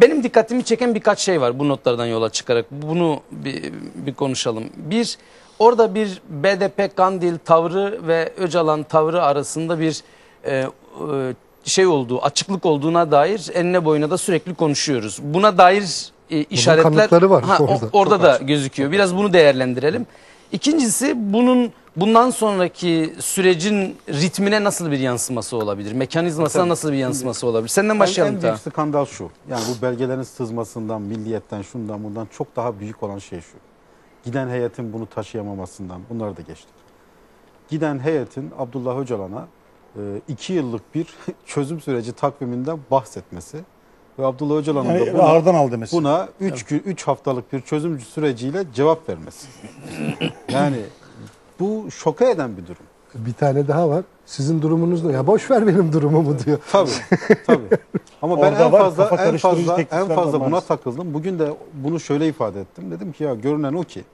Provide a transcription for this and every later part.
benim dikkatimi çeken birkaç şey var bu notlardan yola çıkarak. Bunu bir, bir konuşalım. Bir, orada bir BDP Kandil tavrı ve Öcalan tavrı arasında bir e, e, şey olduğu, açıklık olduğuna dair enine boyuna da sürekli konuşuyoruz. Buna dair e, işaretler var Ha, orada. orada da açık. gözüküyor. Biraz bunu değerlendirelim. İkincisi bunun bundan sonraki sürecin ritmine nasıl bir yansıması olabilir? Mekanizmasına Tabii. nasıl bir yansıması olabilir? Senden En, başlayalım en ta. büyük skandal şu. Yani bu belgelerin sızmasından, milliyetten, şundan bundan çok daha büyük olan şey şu. Giden heyetin bunu taşıyamamasından bunları da geçtik. Giden heyetin Abdullah Öcalan'a e, iki yıllık bir çözüm süreci takviminden bahsetmesi ve Abdullah Öcalan'ın Yani da buna, ağırdan al demesi. buna üç, gün, üç haftalık bir çözüm süreciyle cevap vermesi. Yani bu şoka eden bir durum. Bir tane daha var. Sizin durumunuz ne? Ya boş ver benim durumumu diyor. Tabii. tabii. Ama ben Orada en var, fazla kafa en karıştırıcı fazla teklifler en var fazla buna maalesef. takıldım. Bugün de bunu şöyle ifade ettim. Dedim ki ya görünen o ki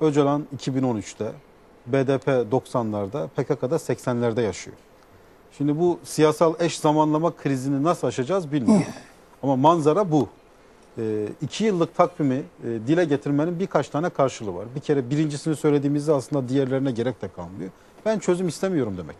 Öcalan 2013'te BDP 90'larda PKK'da 80'lerde yaşıyor. Şimdi bu siyasal eş zamanlama krizini nasıl aşacağız bilmiyorum. Ama manzara bu. İki yıllık takvimi e, dile getirmenin birkaç tane karşılığı var. Bir kere birincisini söylediğimizde aslında diğerlerine gerek de kalmıyor. Ben çözüm istemiyorum demek.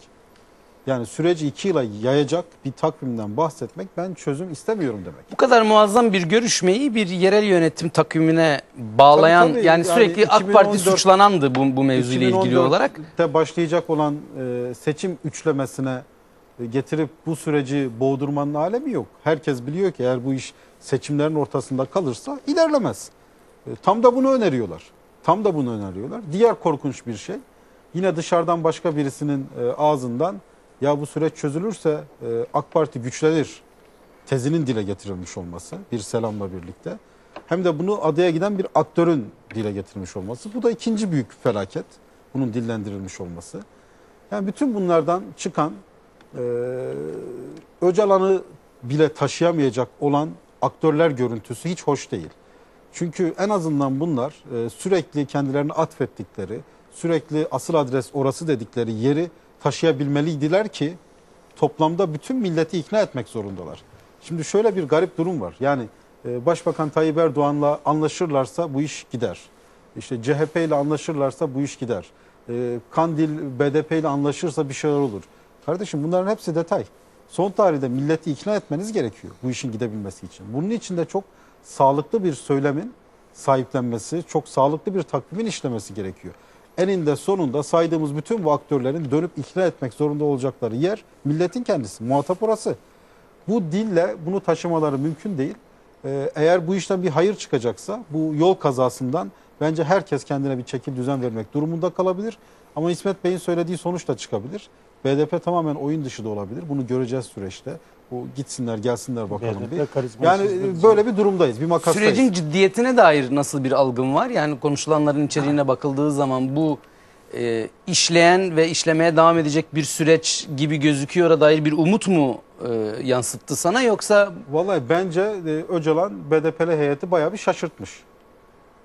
Yani süreci iki yıla yayacak bir takvimden bahsetmek ben çözüm istemiyorum demek. Bu kadar muazzam bir görüşmeyi bir yerel yönetim takvimine bağlayan Tabii, tabii. yani Yani sürekli AK Parti 2014 suçlanandı bu, bu mevzuyla ilgili olarak. 2014'te başlayacak olan e, seçim üçlemesine e, getirip bu süreci boğdurmanın alemi yok. Herkes biliyor ki eğer bu iş seçimlerin ortasında kalırsa ilerlemez. E, tam da bunu öneriyorlar. Tam da bunu öneriyorlar. Diğer korkunç bir şey yine dışarıdan başka birisinin e, ağzından ya bu süreç çözülürse e, AK Parti güçlenir tezinin dile getirilmiş olması bir selamla birlikte. Hem de bunu adaya giden bir aktörün dile getirmiş olması. Bu da ikinci büyük felaket. Bunun dillendirilmiş olması. Yani bütün bunlardan çıkan e, Öcalan'ı bile taşıyamayacak olan aktörler görüntüsü hiç hoş değil. Çünkü en azından bunlar e, sürekli kendilerini atfettikleri, sürekli asıl adres orası dedikleri yeri taşıyabilmeliydiler ki toplamda bütün milleti ikna etmek zorundalar. Şimdi şöyle bir garip durum var. Yani e, Başbakan Tayyip Erdoğan'la anlaşırlarsa bu iş gider. İşte CHP ile anlaşırlarsa bu iş gider. E, Kandil BDP ile anlaşırsa bir şeyler olur. Kardeşim bunların hepsi detay. Son tarihte milleti ikna etmeniz gerekiyor bu işin gidebilmesi için. Bunun için de çok sağlıklı bir söylemin sahiplenmesi, çok sağlıklı bir takvimin işlemesi gerekiyor. Eninde sonunda saydığımız bütün bu aktörlerin dönüp ikna etmek zorunda olacakları yer milletin kendisi, muhatap orası. Bu dille bunu taşımaları mümkün değil. Ee, eğer bu işten bir hayır çıkacaksa bu yol kazasından bence herkes kendine bir çekil düzen vermek durumunda kalabilir. Ama İsmet Bey'in söylediği sonuç da çıkabilir. BDP tamamen oyun dışı da olabilir. Bunu göreceğiz süreçte. Bu gitsinler gelsinler bakalım karizmasız Yani e, böyle bir durumdayız. Bir makastayız. Sürecin ciddiyetine dair nasıl bir algın var? Yani konuşulanların içeriğine bakıldığı zaman bu e, işleyen ve işlemeye devam edecek bir süreç gibi gözüküyor dair bir umut mu e, yansıttı sana yoksa Vallahi bence e, Öcalan BDP'li heyeti bayağı bir şaşırtmış.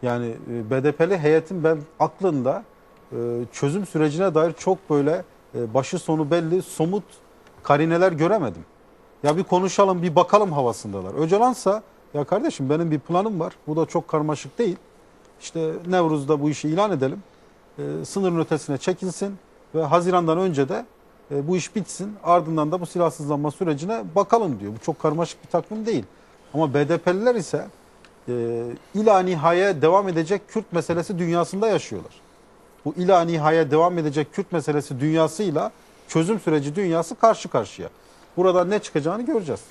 Yani e, BDP'li heyetin ben aklında e, çözüm sürecine dair çok böyle e, başı sonu belli somut karineler göremedim. Ya bir konuşalım bir bakalım havasındalar. Öcalansa ya kardeşim benim bir planım var. Bu da çok karmaşık değil. İşte Nevruz'da bu işi ilan edelim. E, sınırın ötesine çekilsin ve Haziran'dan önce de e, bu iş bitsin. Ardından da bu silahsızlanma sürecine bakalım diyor. Bu çok karmaşık bir takvim değil. Ama BDP'liler ise e, ila nihaya devam edecek Kürt meselesi dünyasında yaşıyorlar. Bu ila nihaya devam edecek Kürt meselesi dünyasıyla çözüm süreci dünyası karşı karşıya. Burada ne çıkacağını göreceğiz.